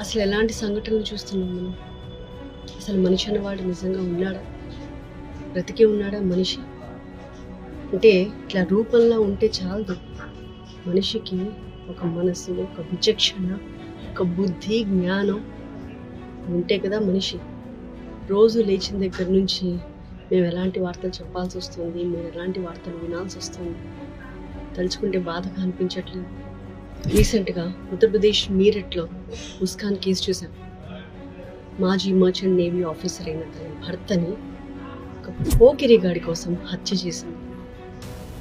అసలు ఎలాంటి సంఘటనలు చూస్తున్నాం మనం? అసలు మనిషి అన్నవాడు నిజంగా ఉన్నాడా? బ్రతికే ఉన్నాడా మనిషి? అంటే ఇట్లా రూపంలో ఉంటే చాలదు. మనిషికి ఒక మనసు ఒక విచక్షణ ఒక బుద్ధి జ్ఞానం ఉంటే కదా మనిషి. రోజు లేచిన దగ్గర నుంచి మేము ఎలాంటి వార్తలు చెప్పాల్సి వస్తుంది? మేము ఎలాంటి వార్తలు వినాల్సి వస్తుంది? తలుచుకుంటే బాధగా అనిపించట్లేదు. రీసెంట్గా ఉత్తరప్రదేశ్ మీరట్లో ముస్కాన్ కేసు చూసాం మాజీ మర్చెంట్ నేవీ ఆఫీసర్ అయిన తన భర్తని ఒక పోకిరిగాడి కోసం హత్య చేసింది.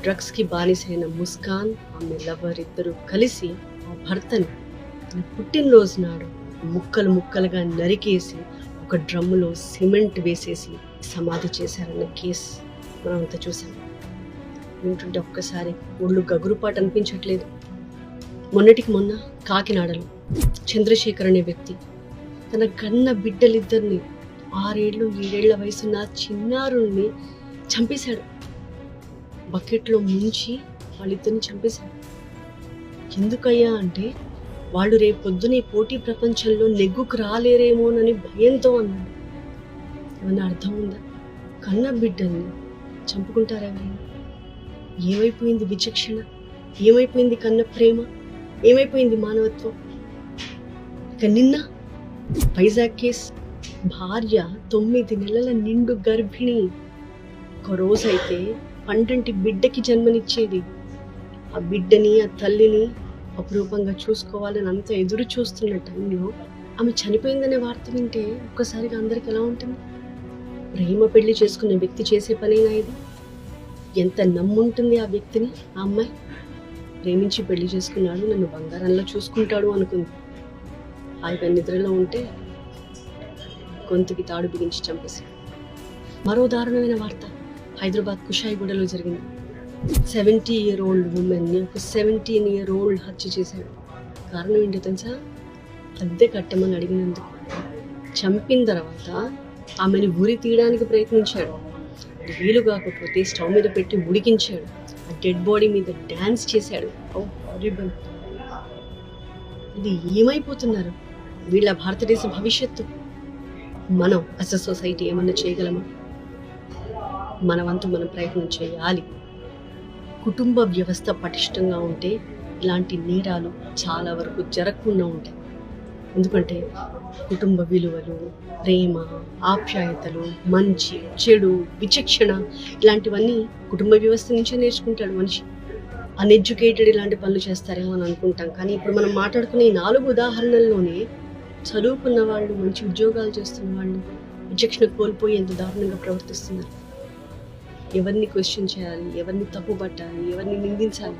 డ్రగ్స్కి బానిసైన ముస్కాన్ ఆమె లవర్ ఇద్దరు కలిసి ఆ భర్తని తన పుట్టినరోజు నాడు ముక్కలు ముక్కలుగా నరికేసి ఒక డ్రమ్ములో సిమెంట్ వేసేసి సమాధి చేశారన్న కేసు మనం అంతా చూసాం వింటుంటే ఒక్కసారి ఒళ్ళు గగురుపాటు అనిపించట్లేదు. మొన్నటికి మొన్న కాకినాడలో చంద్రశేఖర్ అనే వ్యక్తి తన కన్న బిడ్డలిద్దరిని ఆరేళ్ళు ఏడేళ్ళ వయసున్న చిన్నారుల్ని చంపేశాడు. బకెట్లో ముంచి వాళ్ళిద్దరిని చంపేశాడు. ఎందుకయ్యా అంటే వాళ్ళు రేపు పొద్దునే పోటీ ప్రపంచంలో నెగ్గుకు రాలేరేమోనని భయంతో అన్నాడు. ఏమన్నా అర్థం ఉందా? కన్న బిడ్డల్ని చంపుకుంటారా ఏమైపోయింది విచక్షణ? ఏమైపోయింది కన్న ప్రేమ? ఏమైపోయింది మానవత్వం? ఇక నిన్న వైజాగ్ కేస్ భార్య తొమ్మిది నెలల నిండు గర్భిణి. ఒక రోజైతే పండంటి బిడ్డకి జన్మనిచ్చేది. ఆ బిడ్డని ఆ తల్లిని అపురూపంగా చూసుకోవాలని అంత ఎదురు చూస్తున్న టైంలో ఆమె చనిపోయిందనే వార్త వింటే ఒక్కసారిగా అందరికి ఎలా ఉంటుంది? ప్రేమ పెళ్ళి చేసుకున్న వ్యక్తి చేసే పనేనా ఇది? ఎంత నమ్ముంటుంది ఆ వ్యక్తిని ఆ అమ్మాయి? ప్రేమించి పెళ్ళి చేసుకున్నాడు నన్ను బంగారంలో చూసుకుంటాడు అనుకుంది. ఆయన నిద్రలో ఉంటే గొంతుకి తాడు బిగించి చంపేశాడు. మరో దారుణమైన వార్త హైదరాబాద్ కుషాయిగూడలో జరిగింది. సెవెంటీ ఇయర్ ఓల్డ్ ఉమెన్ని ఒక సెవెంటీన్ ఇయర్ ఓల్డ్ హత్య చేశాడు. కారణం ఏంటో తెలుసా? అద్దె కట్టమని అడిగినందుకు. చంపిన తర్వాత ఆమెను ఉరి తీయడానికి ప్రయత్నించాడు. అది వీలు కాకపోతే స్టవ్ మీద పెట్టి ఉడికించాడు. ఆ డెడ్ బాడీ మీద డ్యాన్స్ చేశాడు. హారిబుల్ ఇది ఏమైపోతున్నారు? వీళ్ళ భారతదేశ భవిష్యత్తు. మనం అస్ సొసైటీ ఏమన్నా చేయగలమా? మన వంతు మనం ప్రయత్నం చేయాలి. కుటుంబ వ్యవస్థ పటిష్టంగా ఉంటే ఇలాంటి నేరాలు చాలా వరకు జరగకుండా ఉంటాయి. ఎందుకంటే కుటుంబ విలువలు ప్రేమ ఆప్యాయతలు మంచి చెడు విచక్షణ ఇలాంటివన్నీ కుటుంబ వ్యవస్థ నుంచే నేర్చుకుంటాడు మనిషి. అన్ఎడ్యుకేటెడ్ ఇలాంటి పనులు చేస్తారేమో అని అనుకుంటాం. కానీ ఇప్పుడు మనం మాట్లాడుకునే ఈ నాలుగు ఉదాహరణల్లోనే చదువుకున్న వాళ్ళు మంచి ఉద్యోగాలు చేస్తున్న వాళ్ళు విచక్షణ కోల్పోయి ఎంత దారుణంగా ప్రవర్తిస్తున్నారు. ఎవరిని క్వశ్చన్ చేయాలి? ఎవరిని తప్పుపట్టాలి ఎవరిని నిందించాలి?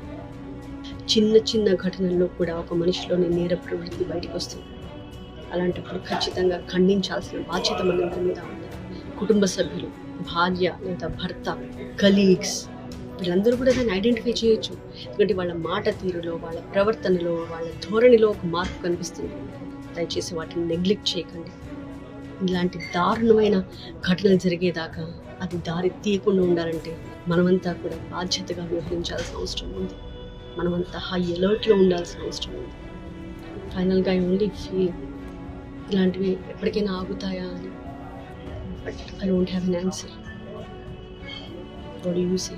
చిన్న చిన్న ఘటనల్లో కూడా ఒక మనిషిలోని నేర ప్రవృత్తి బయటకు వస్తుంది అలాంటప్పుడు ఖచ్చితంగా ఖండించాల్సిన బాధ్యత మనందరి మీద ఉంది. కుటుంబ సభ్యులు భార్య లేదా భర్త కలీగ్స్ వీళ్ళందరూ కూడా దాన్ని ఐడెంటిఫై చేయొచ్చు. ఎందుకంటే వాళ్ళ మాట తీరులో వాళ్ళ ప్రవర్తనలో వాళ్ళ ధోరణిలో ఒక మార్పు కనిపిస్తుంది. దయచేసి వాటిని నెగ్లెక్ట్ చేయకండి. ఇలాంటి దారుణమైన ఘటనలు జరిగేదాకా అది దారి తీయకుండా ఉండాలంటే మనమంతా కూడా బాధ్యతగా వ్యవహరించాల్సిన అవసరం ఉంది. మనమంతా హై అలర్ట్లో ఉండాల్సిన అవసరం ఉంది. ఫైనల్గా ఓన్లీ ఫీల్ ఇలాంటివి ఎప్పటికైనా ఆగుతాయా అని. But I don't have an answer what you see